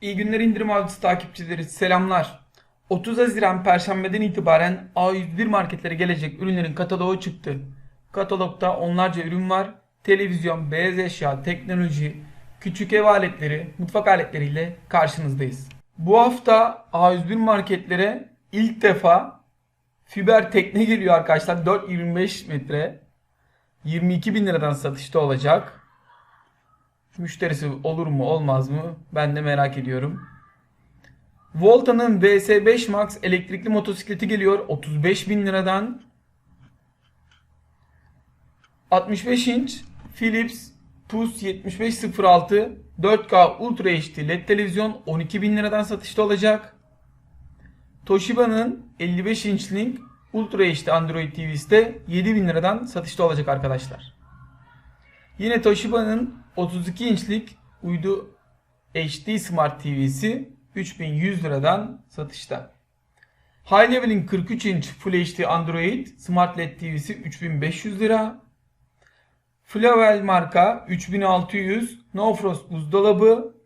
İyi günler indirim avcısı takipçileri selamlar. 30 Haziran Perşembeden itibaren A101 marketlere gelecek ürünlerin kataloğu çıktı. Katalogda onlarca ürün var. Televizyon, beyaz eşya, teknoloji, küçük ev aletleri, mutfak aletleriyle karşınızdayız. Bu hafta A101 marketlere ilk defa fiber tekne geliyor arkadaşlar. 4.25 metre. 22 bin liradan satışta olacak. Müşterisi olur mu olmaz mı? Ben de merak ediyorum. Volta'nın VS5 Max elektrikli motosikleti geliyor 35 bin liradan. 65 inç Philips PUS 7506 4K Ultra HD LED televizyon 12 bin liradan satışta olacak. Toshiba'nın 55 inçlik Ultra HD Android TV'si de 7 bin liradan satışta olacak arkadaşlar. Yine Toshiba'nın 32 inçlik uydu HD Smart TV'si 3100 liradan satışta. High Level'in 43 inç Full HD Android Smart LED TV'si 3500 lira. Flavel marka 3600 No Frost buzdolabı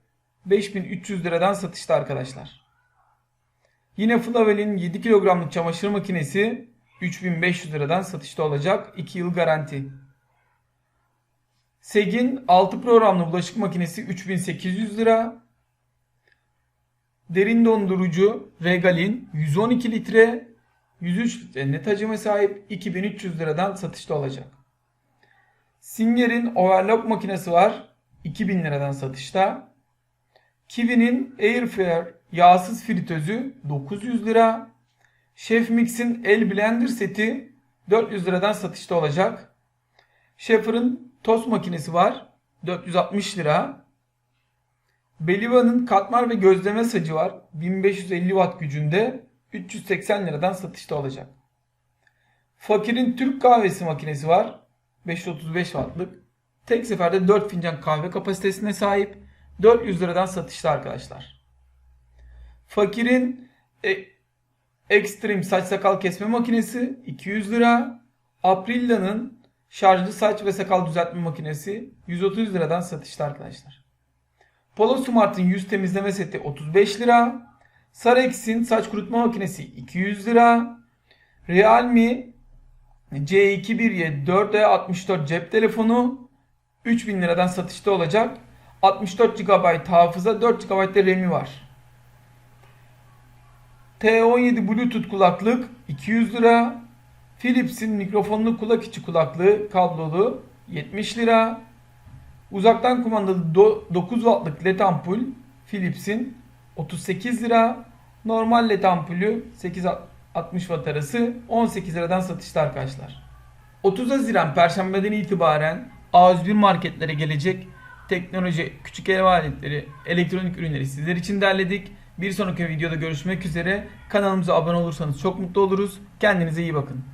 5300 liradan satışta arkadaşlar. Yine Flavel'in 7 kilogramlık çamaşır makinesi 3500 liradan satışta olacak. 2 yıl garanti. Segin 6 programlı bulaşık makinesi 3800 lira. Derin dondurucu Regal'in 112 litre 103 litre net hacime sahip 2300 liradan satışta olacak. Singer'in overlock makinesi var 2000 liradan satışta. Kiwi'nin Airfryer yağsız fritözü 900 lira. Chef Mix'in el blender seti 400 liradan satışta olacak. Schaefer'ın tost makinesi var 460 lira. Beliva'nın katmer ve gözleme sacı var 1550 watt gücünde 380 liradan satışta olacak. Fakir'in Türk kahvesi makinesi var 535 wattlık. Tek seferde 4 fincan kahve kapasitesine sahip 400 liradan satışta arkadaşlar. Fakir'in e, Extreme saç sakal kesme makinesi 200 lira. Aprilla'nın şarjlı saç ve sakal düzeltme makinesi 130 liradan satışta arkadaşlar. Polo Smart'ın yüz temizleme seti 35 lira. Sarex'in saç kurutma makinesi 200 lira. Realme C21Y 4E 64 cep telefonu 3000 liradan satışta olacak. 64 GB hafıza 4 GB de RAM'i var. T17 Bluetooth kulaklık 200 lira. Philips'in mikrofonlu kulak içi kulaklığı kablolu 70 lira. Uzaktan kumandalı 9 wattlık led ampul Philips'in 38 lira. Normal led ampulü 8-60 watt arası 18 liradan satışta arkadaşlar. 30 Haziran Perşembeden itibaren A101 marketlere gelecek teknoloji, küçük ev aletleri, elektronik ürünleri sizler için derledik. Bir sonraki videoda görüşmek üzere. Kanalımıza abone olursanız çok mutlu oluruz. Kendinize iyi bakın.